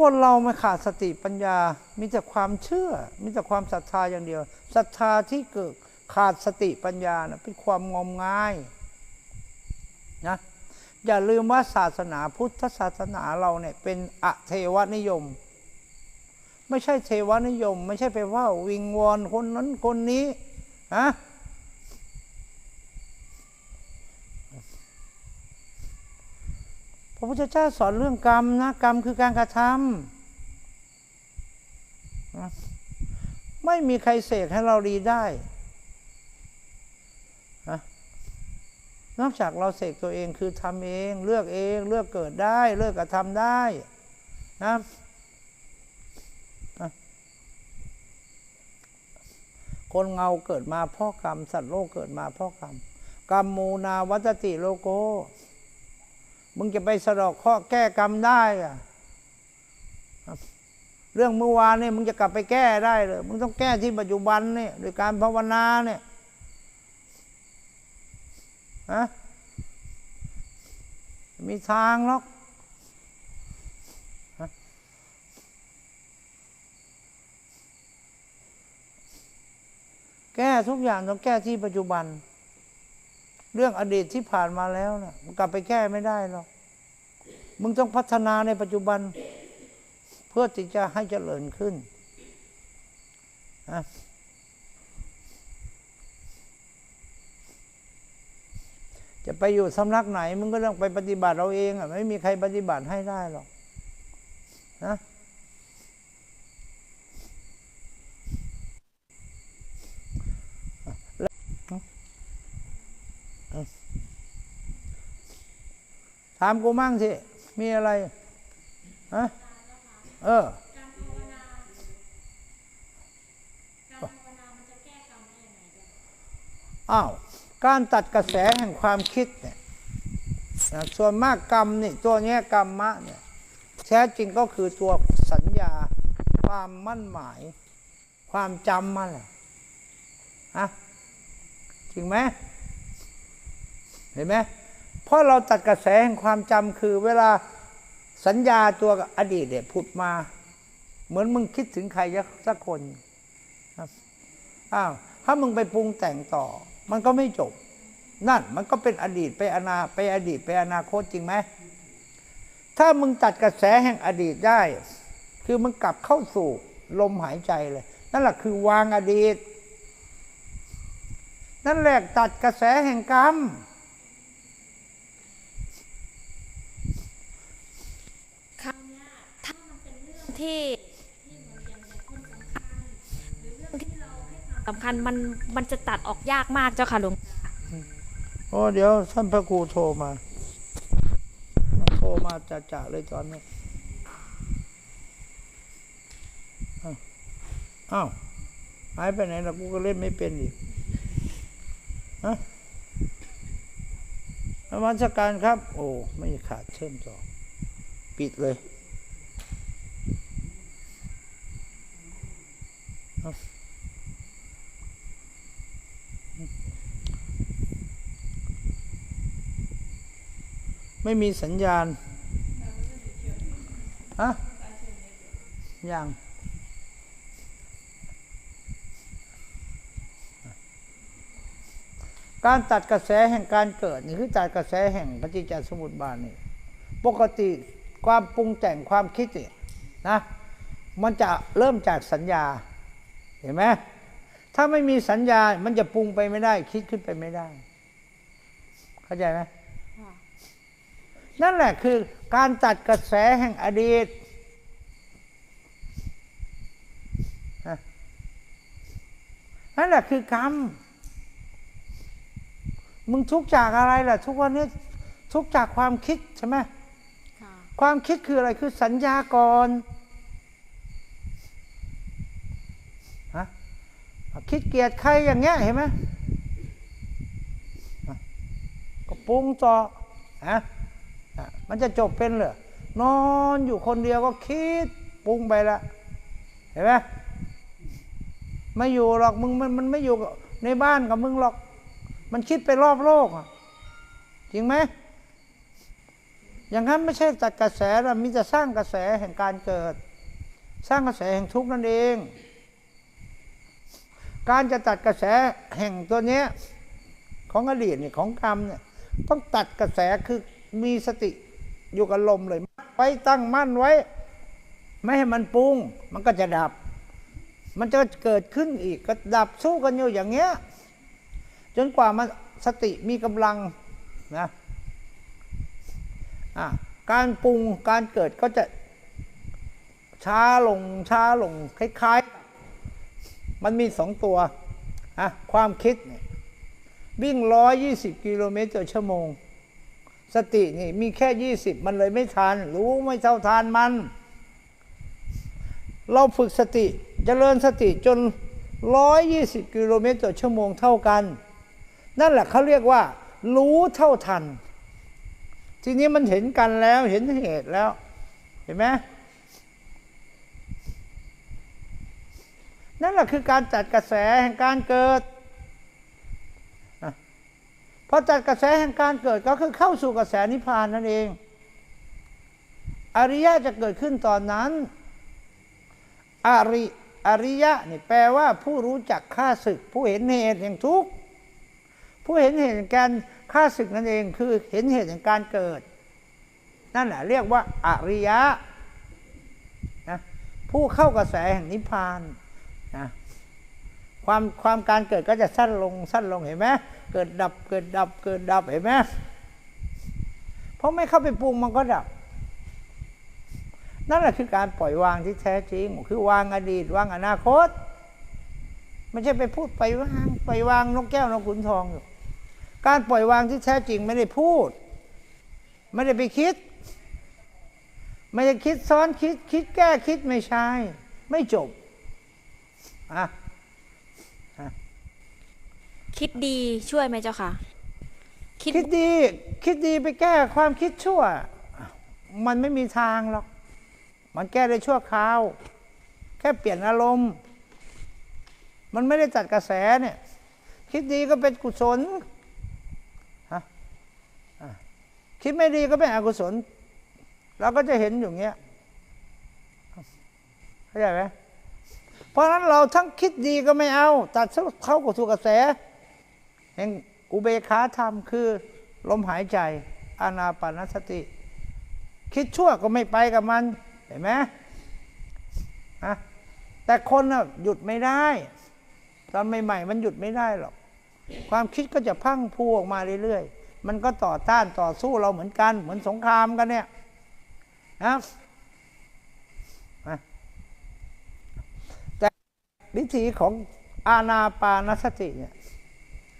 คนเราไม่ขาดสติปัญญา มีแต่ความเชื่อ มีแต่ความศรัทธาอย่างเดียว ศรัทธาที่เกิดขาดสติปัญญานะเป็นความงมงายนะ อย่าลืมว่าศาสนาพุทธศาสนาเราเนี่ยเป็นอเทวนิยม ไม่ใช่เทวนิยม ไม่ใช่ไปว่าวิงวอนคนนั้นคนนี้ ฮะ ระพุทธเจ้าสอนเรื่องกรรมนะกรรมคือการกระทำนะไม่มีใครเสกให้เราดีได้นะนอกจากเราเสกตัวเองคือทำเองเลือกเองเลือกเกิดได้ เลือกกระทำได้นะคนเงาเกิดมาเพ่อกรรม สัตว์โลกเกิดมาเพ่อกรรม กรรมมูนาวัตติโลโก มึงจะไปสะดอกข้อแก้กรรมได้อะเรื่องเมื่อวานเนี่ยมึงจะกลับไปแก้ได้เลยมึงต้องแก้ที่ปัจจุบันเนี่ยโดยการภาวนาเนี่ยฮะมีทางหรอกแก้ทุกอย่างต้องแก้ที่ปัจจุบัน เรื่องอดีตที่ผ่านมาแล้วนะมันกลับไปแก้ไม่ได้หรอก มึงต้องพัฒนาในปัจจุบัน เพื่อที่จะให้เจริญขึ้นนะจะไปอยู่สำนักไหน มึงก็ต้องไปปฏิบัติเราเองอะไม่มีใครปฏิบัติให้ได้หรอกนะ ถามกูมั่งสิมีอะไรฮะเออการภาวนาการภาวนามันจะแก้กรรมได้ยังไงจ๊ะอ้าวการตัดกระแสแห่งความคิดเนี่ยนะส่วนมากกรรมนี่ตัวเนี้ยกรรมะเนี่ยแท้จริงก็คือตัวสัญญาความมั่นหมาย ความจำมันแหละฮะจริงไหมเห็นไหม เพราะเราตัดกระแสแห่งความจำคือเวลาสัญญาตัวอดีตเนี่ยผุดมา เหมือนมึงคิดถึงใครสักคนครับอ้าวถ้ามึงไปปรุงแต่งต่อ มันก็ไม่จบ นั่นมันก็เป็นอดีตไปอนาไปอดีตไปอนาคตจริงไหมถ้ามึงตัดกระแสแห่งอดีตได้ คือมึงกลับเข้าสู่ลมหายใจเลย นั่นแหละคือวางอดีต นั่นแหละตัดกระแสแห่งกรรม ครั้งเนี้ยถ้ามันเป็นเรื่อง ที่สำคัญมันมันจะตัดออกยากมากเจ้าค่ะหลวงโอ้เดี๋ยวท่านพระครูโทรมา โทรมาจะจะๆเลยตอนนี้อ้าวอ้าวหายไปไหนล่ะกูก็เล่นไม่เป็นอีกฮะนมัสการครับ โอ้ ไม่ขาดเชื่อมต่อ ปิดเลยเอา ไม่มีสัญญาณฮะยังการตัดกระแสแห่งการเกิดนี่คือตัดกระแสแห่งปฏิจจสมุปบาทนี่ปกติความปรุงแต่งความคิดเนี่ยนะมันจะเริ่มจากสัญญา เห็นไหมถ้าไม่มีสัญญา มันจะปรุงไปไม่ได้ คิดขึ้นไปไม่ได้ เข้าใจไหมนั่นแหละคือการตัดกระแสแห่งอดีตนะนั่นแหละคือกรรม มึงทุกข์จากอะไรล่ะ ทุกวันนี้ทุกข์จากความคิดใช่ไหมค่ะความคิดคืออะไรคือสัญญาก่อนฮะ คิดเกียดใครอย่างเงี้ยเห็นไหมก็ปรุงต่อฮะอะมันจะจบเป็นเหรอนอนอยู่คนเดียวก็คิดปรุงไปละเห็นไหมไม่อยู่หรอกมึงมันมันไม่อยู่ในบ้านกับมึงหรอก มันคิดไปรอบโลกอะจริงไหมอย่างนั้นไม่ใช่ตัดกระแสเรามีแต่สร้างกระแสแห่งการเกิด สร้างกระแสแห่งทุกข์นั่นเอง การจะตัดกระแสแห่งตัวเนี้ยของอดีตเนี่ยของกรรมเนี่ยต้องตัดกระแสคือมีสติอยู่กับลมเลยไว้ตั้งมั่นไว้ ไม่ให้มันปรุง มันก็จะดับ มันจะเกิดขึ้นอีกก็ดับสู้กันอยู่อย่างเงี้ยจนกว่ามันสติมีกำลังนะะการปรุงการเกิดก็จะช้าลงช้าลงคล้ายๆ มันมีสองตัวอะความคิดเนี่ยวิ่งร้อยยี่สิบกิโลเมตรต่อชั่วโมง สตินี่มีแค่ยี่สิบมันเลยไม่ทัน รู้ไม่เท่าทานมัน เราฝึกสติจเจริญสติจน120กิโลเมตรต่อชั่วโมงเท่ากัน นั่นแหละเขาเรียกว่า รู้เท่าทัน ทีนี้มันเห็นกันแล้วเห็นเหตุแล้ว เห็นไหม นั่นแหละคือการจัดกระแสแห่งการเกิดพอจัดกระแสแห่งการเกิดก็คือเข้าสู่กระแสนิพพานนั่นเอง อริยะจะเกิดขึ้นตอนนั้น อริอริยะนี่แปลว่าผู้รู้จักค่าศึก ผู้เห็นเหตุแห่งทุกข์ผู้เห็นเหตุแห่งการค่าศึกนั่นเองคือเห็นเหตุแห่งการเกิด นั่นแหละเรียกว่า อริยะนะผู้เข้ากระแสแห่งนิพพาน นะความความการเกิดก็จะสั้นลงสั้นลงเห็นไหมเกิดดับเกิดดับเกิดดับเห็นไหมเพราะไม่เข้าไปปรุงมันก็ดับ นั่นแหละคือการปล่อยวางที่แท้จริง คือวางอดีตวางอนาคตไม่ใช่ไปพูดไปวางไปวางนกแก้วนกขุนทองอยู่การปล่อยวางที่แท้จริงไม่ได้พูด ไม่ได้ไปคิด ไม่ได้คิดซ้อนคิดคิดแก้คิดไม่ใช่ ไม่จบ อะคิดดีช่วยไหมเจ้าค่ะ คิดคิดดี คิดดีไปแก้ความคิดชั่ว มันไม่มีทางหรอก มันแก้ได้ชั่วคราว แค่เปลี่ยนอารมณ์ มันไม่ได้จัดกระแสเนี่ย คิดดีก็เป็นกุศลฮะอะคิดไม่ดีก็เป็นอกุศล เราก็จะเห็นอย่างเงี้ยเข้าใจไหม เพราะฉะนั้นเราทั้งคิดดีก็ไม่เอา ตัดเข้ากับสู่กระแส แห่งอุเบกขาธรรมคือ ลมหายใจ อานาปานสติ คิดชั่วก็ไม่ไปกับมัน เห็นไหมอะแต่คนน่ะหยุดไม่ได้ ตอนใหม่ๆมันหยุดไม่ได้หรอก ความคิดก็จะพังพูออกมาเรื่อยๆ มันก็ต่อต้านต่อสู้เราเหมือนกัน เหมือนสงครามกันเนี่ยนะแต่ วิธีของอาณาปานสติเนี่ย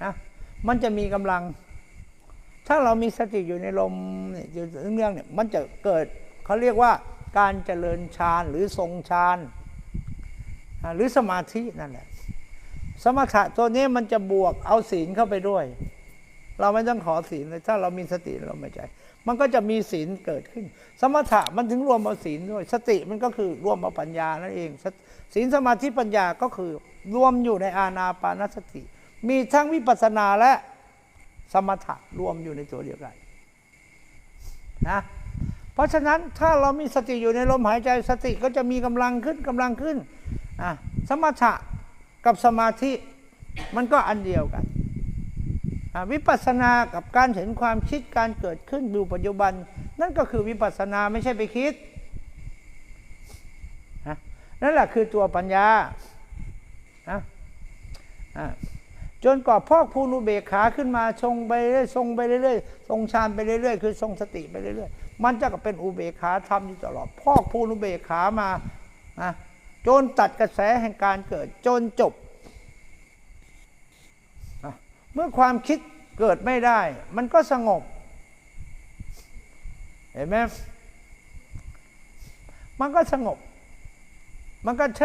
นะมันจะมีกำลัง ถ้าเรามีสติอยู่ในลมเนี่ยอยู่เรื่องเนี่ยมันจะเกิดเขาเรียกว่าการเจริญฌานหรือทรงฌานหรือสมาธินั่นแหละสมถะตัวนี้มันจะบวกเอาศีลเข้าไปด้วย เราไม่ต้องขอศีลเลยถ้าเรามีสติเราไม่ใจ มันก็จะมีศีลเกิดขึ้น สมถะมันถึงรวมเอาศีลด้วย สติมันก็คือรวมเอาปัญญานั่นเอง ศีลสมาธิปัญญาก็คือรวมอยู่ในอาณาปานสติ มีทั้งวิปัสสนาและสมถะรวมอยู่ในตัวเดียวกันนะ เพราะฉะนั้นถ้าเรามีสติอยู่ในลมหายใจสติก็จะมีกำลังขึ้นกำลังขึ้นอะสมถะกับสมาธิมันก็อันเดียวกัน วิปัสสนากับการเห็นความคิดการเกิดขึ้นดูปัจจุบัน นั่นก็คือวิปัสสนาไม่ใช่ไปคิดนั่นแหละคือตัวปัญญาจนกว่าพอกภูนุเบกขาขึ้นมาทรงไปเรื่อยทรงไปเรื่อยทรงฌานไปเรื่อยคือทรงสติไปเรื่อยมันจะก็เป็นอุเบกขาธรรมอยู่ตลอด พอกภูนุเบกขามาจนตัดกระแสแห่งการเกิด จนจบ เมื่อความคิดเกิดไม่ได้ มันก็สงบ เห็นไหมมันก็สงบ มันก็เฉ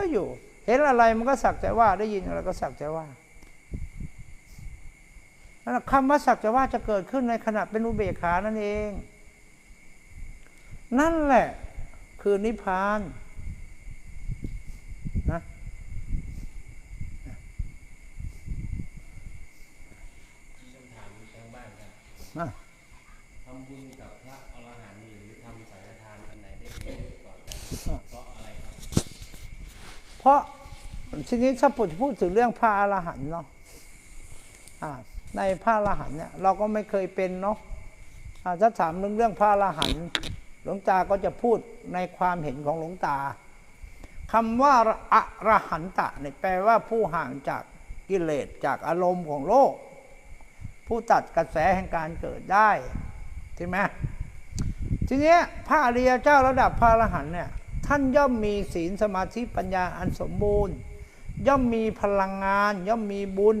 ยอยู่ เห็นอะไรมันก็สักแต่ว่าได้ยินอะไรก็สักแต่ว่าคำว่าสักแต่ว่าจะเกิดขึ้นในขณะเป็นอุเบกขานั่นเอง นั่นแหละคือนิพพานนะ มีคำถามทางบ้านครับ นะ ทำบุญกับพระอร เพราะทีนี้ถ้าพูดพูดถึงเรื่องพระอรหันต์เนาะในพระอรหันต์เนี่ยเราก็ไม่เคยเป็นเนาะถ้าถามเรื่องเรื่องพระอรหันต์หลวงตาก็จะพูดในความเห็นของหลวงตาคำว่าอรหันตะเนี่ยแปลว่าผู้ห่างจากกิเลสจากอารมณ์ของโลก ผู้ตัดกระแสแห่งการเกิดได้ใช่ไหมทีนี้พระอริยเจ้าระดับพระอรหันต์เนี่ย ท่านย่อมมีศีลสมาธิปัญญาอันสมบูรณ์ ย่อมมีพลังงาน ย่อมมีบุญ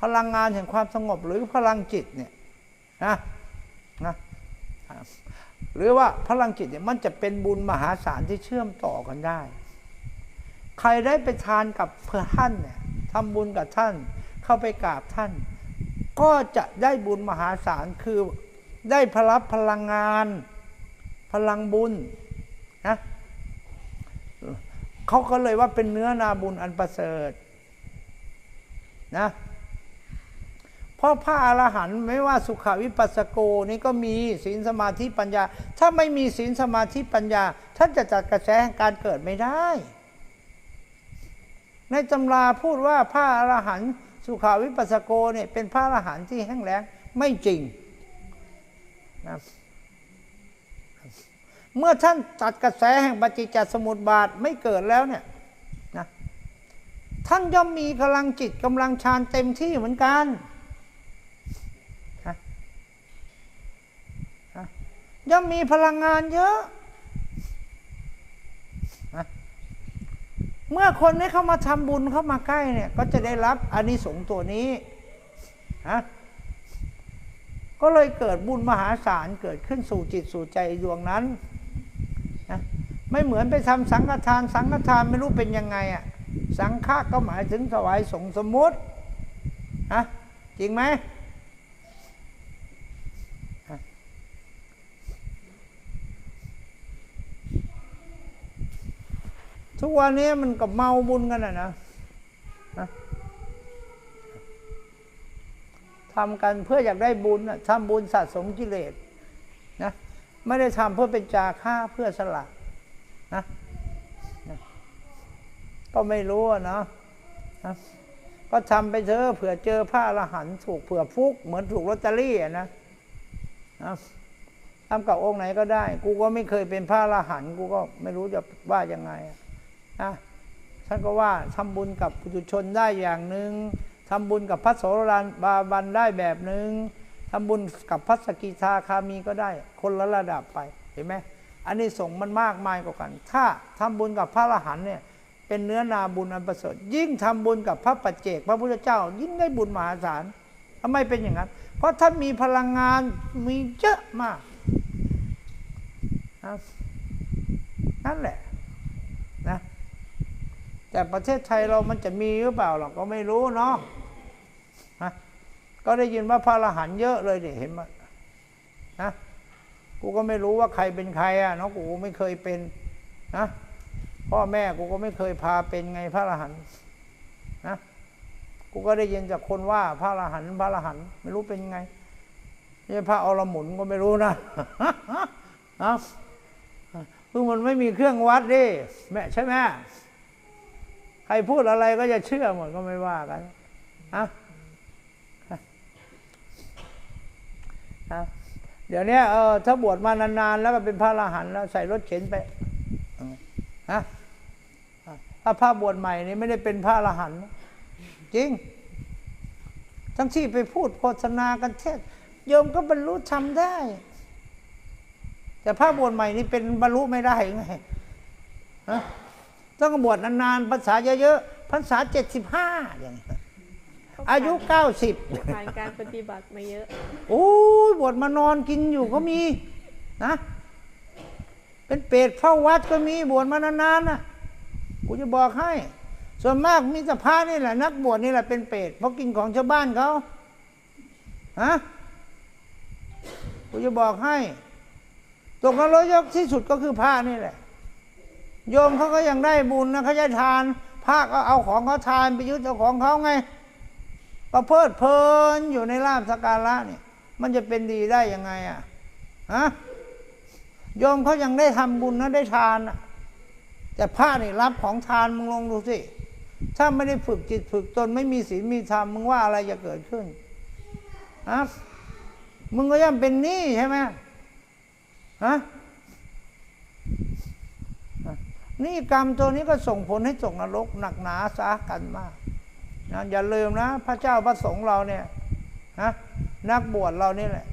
พลังงานแห่งความสงบหรือพลังจิตเนี่ยนะนะหรือว่าพลังจิตเนี่ยมันจะเป็นบุญมหาศาลที่เชื่อมต่อกันได้ ใครได้ไปทานกับเพื่อท่านเนี่ยทำบุญกับท่าน เข้าไปกราบท่าน ก็จะได้บุญมหาศาลคือได้พลับพลังงาน พลังบุญนะ เขาก็เลยว่าเป็นเนื้อนาบุญอันประเสริฐนะเพราะพระอรหันต์ไม่ว่าสุขวิปัสสโกนี่ก็มีศีลสมาธิปัญญา ถ้าไม่มีศีลสมาธิปัญญาท่านจะจัดกระแสแห่งการเกิดไม่ได้ ในตำราพูดว่าพระอรหันต์สุขาวิปัสสโกเนี่ยเป็นพระอรหันต์ที่แห้งแล้งไม่จริงนะ เมื่อท่านตัดกระแสแห่งปฏิจจสมุปบาทไม่เกิดแล้วเนี่ยนะท่านย่อมมีกำลังจิตกำลังฌานเต็มที่เหมือนกันย่อมมีพลังงานเยอะ เมื่อคนนี้เข้ามาทำบุญเข้ามาใกล้เนี่ย ก็จะได้รับอานิสงส์ตัวนี้ฮะก็เลยเกิดบุญมหาศาลเกิดขึ้นสู่จิตสู่ใจดวงนั้น ไม่เหมือนไปทำสังฆทาน สังฆทานไม่รู้เป็นยังไงอะสังฆะก็หมายถึงถวายสงสมมุติฮะจริงไหมทุกวันนี้มันกับเมาบุญกันนะนะนะทำกันเพื่ออยากได้บุญทำบุญสะสมกิเลสนะไม่ได้ทำเพื่อเป็นจาค่าเพื่อสละ นะนะก็ไม่รู้เนาะนะก็ทำไปเถอะเผื่อเจอพระอรหันถูกเผื่อฟุก เหมือนถูกลอตเตอรี่อะนะนะทำกับองค์ไหนก็ได้ กูก็ไม่เคยเป็นพระอรหันกูก็ไม่รู้จะว่ายังไงนะท่านก็ว่าทำบุญกับปุถุชนได้อย่างหนึ่งทำบุญกับพระโสดาบาบันได้แบบหนึ่งทำบุญกับพระสกิทาคามีก็ได้ คนละระดับไปเห็นไหม อันนี้ส่งมันมากมายกว่ากัน ถ้าทำบุญกับพระอรหันต์เนี่ยเป็นเนื้อนาบุญอันประเสริฐยิ่งทำบุญกับพระปัจเจก พระพุทธเจ้า ยิ่งได้บุญมหาศาลทำไมเป็นอย่างนั้น เพราะท่านมีพลังงานมีเยอะมากนะนั่นแหละนะแต่ประเทศไทยเรามันจะมีหรือเปล่าเราก็ไม่รู้เนาะนะก็ได้ยินว่าพระอรหันต์เยอะเลยเนี่ยเห็นไหมนะ กูก็ไม่รู้ว่าใครเป็นใครอะเนาะกูไม่เคยเป็นนะพ่อแม่กูก็ไม่เคยพาเป็นไงพระอรหันต์นะกูก็ได้ยินจากคนว่าพระอรหันต์พระอรหันต์ไม่รู้เป็นไงนี่พระอรหมุนก็ไม่รู้นะนะคือมันไม่มีเครื่องวัดดิแม่ใช่ไหมใครพูดอะไรก็จะเชื่อหมดก็ไม่ว่ากันอะอะ เดี๋ยวนี้เออถ้าบวชมานานๆแล้วก็เป็นพระอรหันต์แล้วใส่รถเข็นไปฮะถ้าพระบวชใหม่นี่ไม่ได้เป็นพระอรหันต์จริง ทั้งที่ไปพูดโฆษณากันเทศโยมก็บรรลุทำได้ แต่พระบวชใหม่นี่เป็นบรรลุไม่ได้ไงฮะต้องบวชนานๆภาษาเยอะๆภาษาเจ็ดสิบห้าอย่างนี้ อายุเก้าสิบผ่านการปฏิบัติมาเยอะ โอ้ยบวชมานอนกินอยู่ก็มีนะ เป็นเปรตเฝ้าวัดก็มีบวชมานานๆนะกูจะบอกให้ ส่วนมากมีสภานี่แหละ นักบวชนี่แหละเป็นเปรตเพราะกินของชาวบ้านเขาฮะกูจะบอกให้ ตกนรกยกที่สุดก็คือผ้านี่แหละ โยมเขาก็ยังได้บุญนะเขาจะทานพระก็เอาของเขาทานไปยึดเอาของเขาไง ก็เพลิดเพลินอยู่ในลาบสกการะเนี่ย มันจะเป็นดีได้ยังไงอะฮะโยมเขายังได้ทำบุญนะได้ทานอะแต่พระนี่รับของทานมึงลองดูสิถ้าไม่ได้ฝึกจิตฝึกตนไม่มีศีลมีธรรมมึงว่าอะไรจะเกิดขึ้นฮะมึงก็ย่อมเป็นหนี้ใช่ไหมฮะนี่กรรมตัวนี้ก็ส่งผลให้ตกนรกหนักหนาสากันมาก นะอย่าลืมนะ พระเจ้าพระสงฆ์เราเนี่ยฮะนักบวชเรานี่แหละ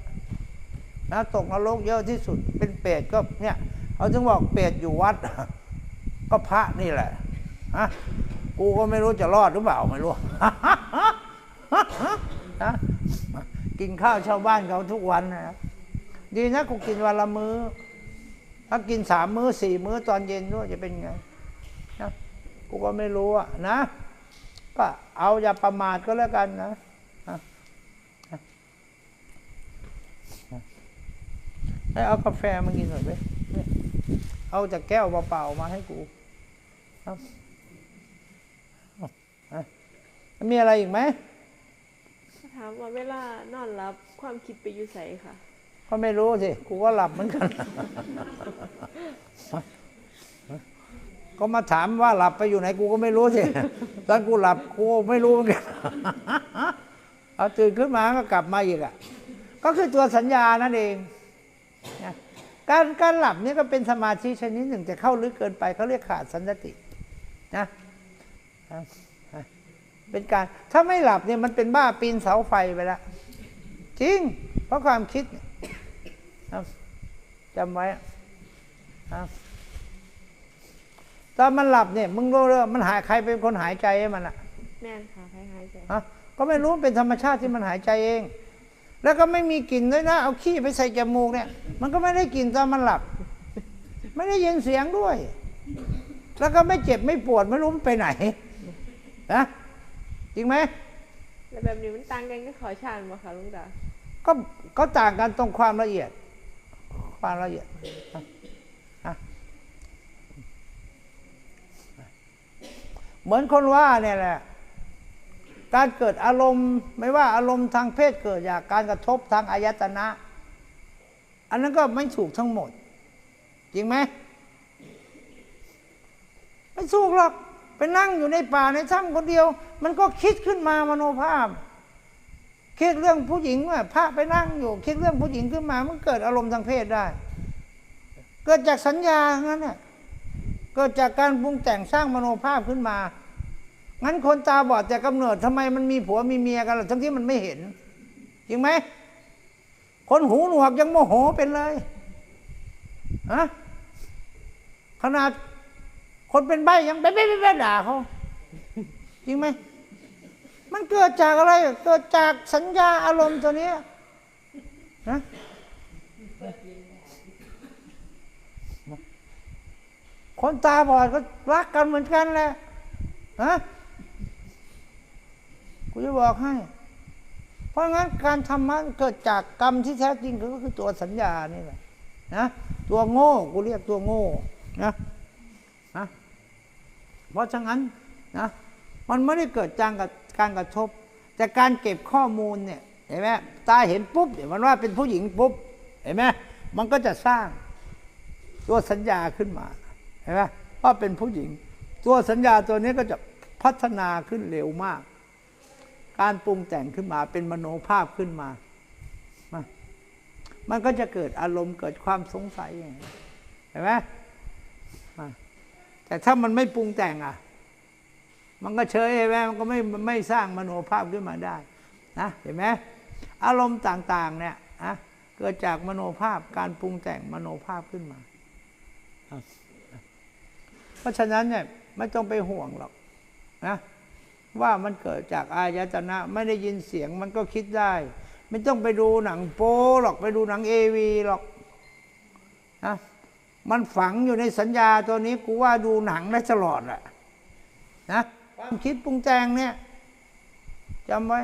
นะตกนรกเยอะที่สุดเป็นเปรตก็เนี่ยเขาถึงบอกเปรตอยู่วัด ก็พระนี่แหละฮะกูก็ไม่รู้จะรอดหรือเปล่าไม่รู้นะกินข้าวชาวบ้านเขาทุกวันนะดีนะกูกินวันละมื้อถ้ากินสามมื้อสี่มื้อตอนเย็นด้วยจะเป็นไงนะกูก็ไม่รู้อะนะ ก็เอาอย่าประมาทก็แล้วกันนะนะนะให้เอากาแฟมากินหน่อยไหมเนี่ยเอาจากแก้วเปล่าๆมาให้กูครับอะมีอะไรอีกไหมถามว่าเวลานอนรับความคิดไปอยู่ใสค่ะ ก็ไม่รู้สิ กูก็หลับเหมือนกัน ก็มาถามว่าหลับไปอยู่ไหนกูก็ไม่รู้สิตอนกูหลับกูไม่รู้เหมือนกันเอาตื่นขึ้นมาก็กลับมาอีกอะ ก็คือตัวสัญญานั่นเองการการหลับนี่ก็เป็นสมาธิชนิดหนึ่งแต่เข้าลึกเกินไปเขาเรียกขาดสันตินะเป็นการถ้าไม่หลับเนี่ยมันเป็นบ้าปีนเสาไฟไปแล้วจริง เพราะความคิดจำไว้ครับ ตอนมันหลับเนี่ยมึงรู้เรื่องมันหายใครเป็นคนหายใจให้มันอะแม่นค่ะคล้ายๆใจฮะก็ไม่รู้เป็นธรรมชาติที่มันหายใจเอง แล้วก็ไม่มีกลิ่นด้วยนะเอาขี้ไปใส่จมูกเนี่ย มันก็ไม่ได้กลิ่นตอนมันหลับ ไม่ได้ยินเสียงด้วย แล้วก็ไม่เจ็บไม่ปวดไม่รู้มันไปไหนนะจริงไหมแล้วแบบนี้มันต่างกันก็ขอชาญบ่ค่ะลุงตาก็ก็ต่างกันตรงความละเอียด ความละเอียดนะนะ เหมือนคนว่าเนี่ยแหละ การเกิดอารมณ์ ไม่ว่าอารมณ์ทางเพศเกิดจากการกระทบทางอายตนะ อันนั้นก็ไม่ถูกทั้งหมด จริงไหมไม่ถูกหรอกไปนั่งอยู่ในป่าในถ้ำคนเดียว มันก็คิดขึ้นมามโนภาพคิดเรื่องผู้หญิงว่าพระไปนั่งอยู่ คิดเรื่องผู้หญิงขึ้นมา มันเกิดอารมณ์ทางเพศได้ เกิดจากสัญญาทั้งนั้นน่ะเกิดจากการปรุงแต่งสร้างมโนภาพขึ้นมา งั้นคนตาบอดแต่กำเนิดทำไมมันมีผัวมีเมียกันล่ะทั้งที่มันไม่เห็น จริงไหม คนหูหนวกยังโมโหเป็นเลยฮะขนาดคนเป็นใบยังเบ๊ะเบ๊ะเบ๊ะด่าเขาจริงไหม มันเกิดจากอะไร เกิดจากสัญญาอารมณ์ตัวนี้นะคนตาบอดก็รักกันเหมือนกันแหละฮะ กูจะบอกให้ เพราะงั้นการธรรมะเกิดจากกรรมที่แท้จริงก็คือตัวสัญญานี่แหละนะตัวโง่กูเรียกตัวโง่นะนะเพราะฉะนั้นนะมันไม่ได้เกิดจากกับการกระทบ แต่การเก็บข้อมูลเนี่ยเห็นไหมตาเห็นปุ๊บเดี๋ยวมันว่าเป็นผู้หญิงปุ๊บเห็นไหมมันก็จะสร้างตัวสัญญาขึ้นมาเห็นไหมว่าเป็นผู้หญิง ตัวสัญญาตัวนี้ก็จะพัฒนาขึ้นเร็วมาก การปรุงแต่งขึ้นมาเป็นมโนภาพขึ้นมามา มันก็จะเกิดอารมณ์เกิดความสงสัยอย่างนี้เห็นไหมมาแต่ถ้ามันไม่ปรุงแต่งอะ มันก็เฉยใช่ไหมมันก็ไม่ไม่สร้างมโนภาพขึ้นมาได้นะเห็นไหมอารมณ์ต่างๆ เนี่ยนะเกิดจากมโนภาพการปรุงแต่งมโนภาพขึ้นมา เพราะฉะนั้นเนี่ยไม่ต้องไปห่วงหรอกนะ ว่ามันเกิดจากอายตนะไม่ได้ยินเสียงมันก็คิดได้ ไม่ต้องไปดูหนังโป๊หรอกไปดูหนังเอวีหรอกนะมันฝังอยู่ในสัญญาตัวนี้กูว่าดูหนังได้ตลอดแหละนะความคิดปรุงแต่งเนี่ยจำไว้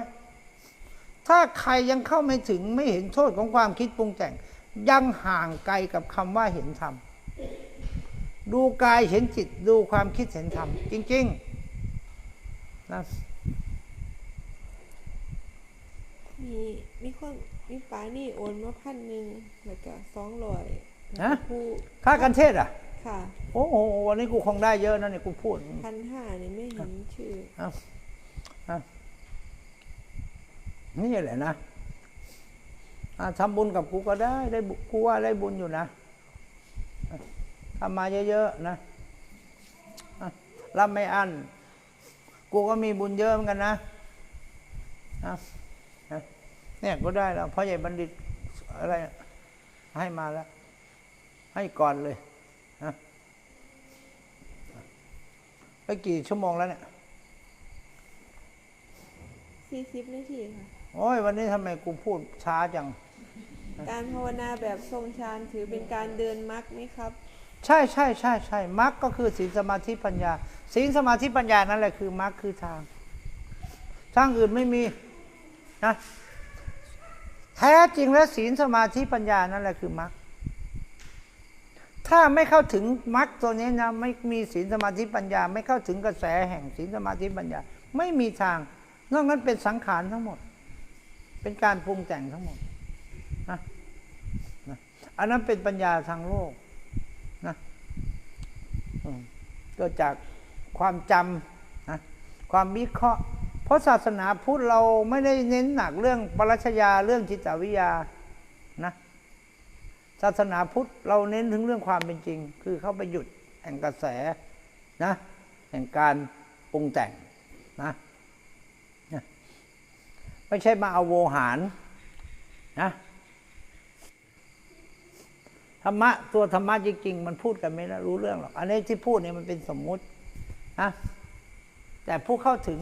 ถ้าใครยังเข้าไม่ถึงไม่เห็นโทษของความคิดปรุงแต่ง ยังห่างไกลกับคำว่าเห็นธรรมดูกายเห็นจิตดูความคิดเห็นธรรมจริง ๆ นะมีมีคนมีป้านี่โอนมาพันหนึ่งแล้วก็สองร้อยฮะผู้ค่ากันเทศอะ ค่ะ โอ้โหวันนี้กูคงได้เยอะนะเนี่ยกูพูดพันห้านี่ไม่เห็นชื่อนี่แหละนะอะทำบุญกับกูก็ได้ ได้บุกูว่าได้บุญอยู่นะอะทำมาเยอะๆนะอะรับไม่อั้น กูก็มีบุญเยอะเหมือนกันนะอะอะเนี่ยก็ได้แล้วพ่อใหญ่บัณฑิตอะไรให้มาแล้ว ให้ก่อนเลยนะไปกี่ชั่วโมงแล้วเนี่ยสี่สิบนาทีค่ะ โอ้ย วันนี้ทำไมกูพูดช้าจัง การภาวนาแบบทรงฌานถือเป็นการเดินมรรคไหมครับ ใช่ใช่ใช่ใช่มรรคก็คือศีลสมาธิปัญญา ศีลสมาธิปัญญานั่นแหละคือมรรคคือทาง ทางอื่นไม่มีนะแท้จริงแล้วศีลสมาธิปัญญานั่นแหละคือมรรคถ้าไม่เข้าถึงมรรคตัวนี้นะไม่มีศีลสมาธิปัญญา ไม่เข้าถึงกระแสแห่งศีลสมาธิปัญญา ไม่มีทาง นอกนั้นเป็นสังขารทั้งหมด เป็นการปรุงแต่งทั้งหมดนะนะอันนั้นเป็นปัญญาทางโลกนะเกิดจาก ความจำนะความวิเคราะห์ เพราะศาสนาพุทธเราไม่ได้เน้นหนักเรื่องปรัชญาเรื่องจิตวิทยานะศาสนาพุทธเราเน้นถึงเรื่องความเป็นจริง คือเข้าไปหยุดแห่งกระแสนะแห่งการปรุงแต่งนะไม่ใช่มาเอาโวหารนะธรรมะตัวธรรมะจริงๆมันพูดกันไม่รู้เรื่องหรอก อันนี้ที่พูดเนี่ยมันเป็นสมมุติ นะแต่ผู้เข้าถึง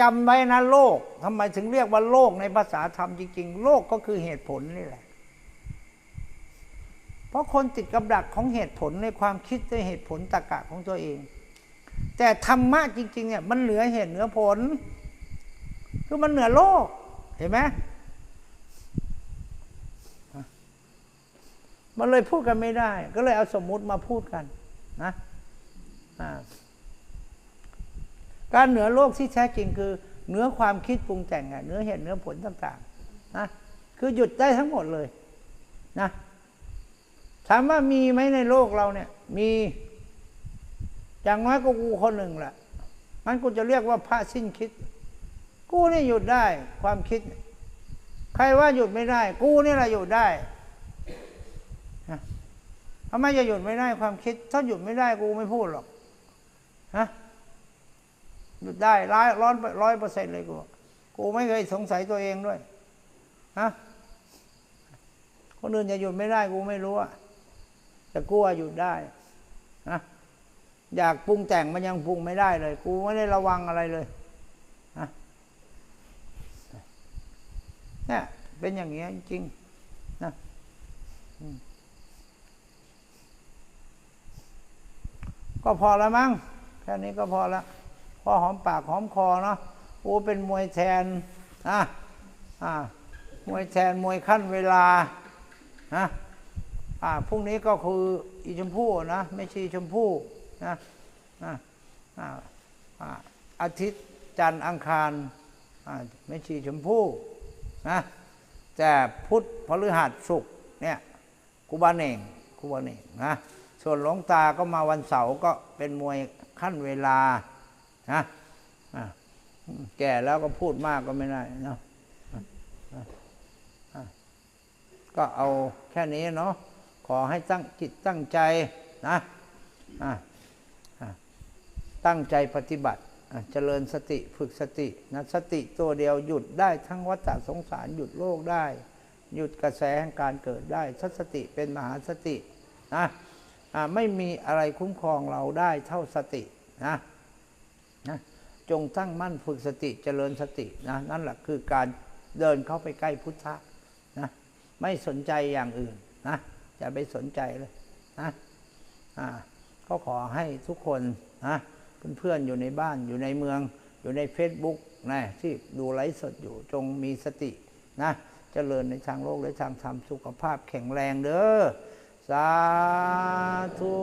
จำไว้นะโลกทำไมถึงเรียกว่าโลกในภาษาธรรมจริง ๆ โลกก็คือเหตุผลนี่แหละ เพราะคนติดกับดักของเหตุผลในความคิดในเหตุผลตรรกะของตัวเอง แต่ธรรมะจริง ๆ เนี่ย มันเหนือเหตุเหนือผล คือมันเหนือโลก เห็นไหมมันเลยพูดกันไม่ได้ ก็เลยเอาสมมุติมาพูดกันนะ การเหนือโลกที่แท้จริงคือเหนือความคิดปรุงแต่งอะเหนือเหตุเหนือผลต่างๆนะคือหยุดได้ทั้งหมดเลยนะถามว่ามีไหมในโลกเราเนี่ย มี อย่างน้อยก็กูคนหนึ่งแหละมันกูจะเรียกว่าพระสิ้นคิด กูนี่หยุดได้ความคิด ใครว่าหยุดไม่ได้ กูนี่แหละหยุดได้ทำไมจะหยุดไม่ได้ความคิด ถ้าหยุดไม่ได้กูไม่พูดหรอก ฮะหยุดได้ร้อยร้อยร้อยเปอร์เซ็นต์เลยกูกูไม่เคยสงสัยตัวเองด้วยฮะคนอื่นจะหยุดไม่ได้กูไม่รู้อะแต่กูว่าหยุดได้นะอยากปรุงแต่งมันยังปรุงไม่ได้เลย กูไม่ได้ระวังอะไรเลยนะเนี่ยเป็นอย่างเงี้ยจริงนะก็พอแล้วมั้ง แค่นี้ก็พอแล้วพอหอมปากหอมคอเนาะโอ้เป็นมวยแทนอะอ่ามวยแทนมวยขั้นเวลานะอ่าพรุ่งนี้ก็คืออีชมพู่นะไม่ช่ชมพู่นะอ่าอ่าอ่าอาทิตย์จันทร์อังคารอ่าไม่ช่ชมพู่นะแต่พุทธพฤหัสศุกร์เนี่ยกูบาเน่งกูบาเน่งนะส่วนหลวงตาก็มาวันเสาร์ก็เป็นมวย ขั้นเวลานะแก่แล้วก็พูดมากก็ไม่ได้เนาะก็เอาแค่นี้เนาะขอให้ตั้งจิตตั้งใจนะตั้งใจปฏิบัติเจริญสติฝึกสตินะสติตัวเดียวหยุดได้ทั้งวัฏสงสารหยุดโลกได้ หยุดกระแสแห่งการเกิดได้ทัสติเป็นมหาสตินะ ไม่มีอะไรคุ้มครองเราได้เท่าสตินะนะจงตั้งมั่นฝึกสติเจริญสตินะนั่นแหละคือการเดินเข้าไปใกล้พุทธะนะไม่สนใจอย่างอื่นนะจะไปสนใจเลยนะอ่าก็ขอให้ทุกคนนะเพื่อนๆอยู่ในบ้านอยู่ในเมือง อยู่ในเฟซบุ๊กนะที่ดูไลฟ์สดอยู่จงมีสตินะเจริญในทางโลกและทางธรรมสุขภาพแข็งแรงเด้อ สาธุ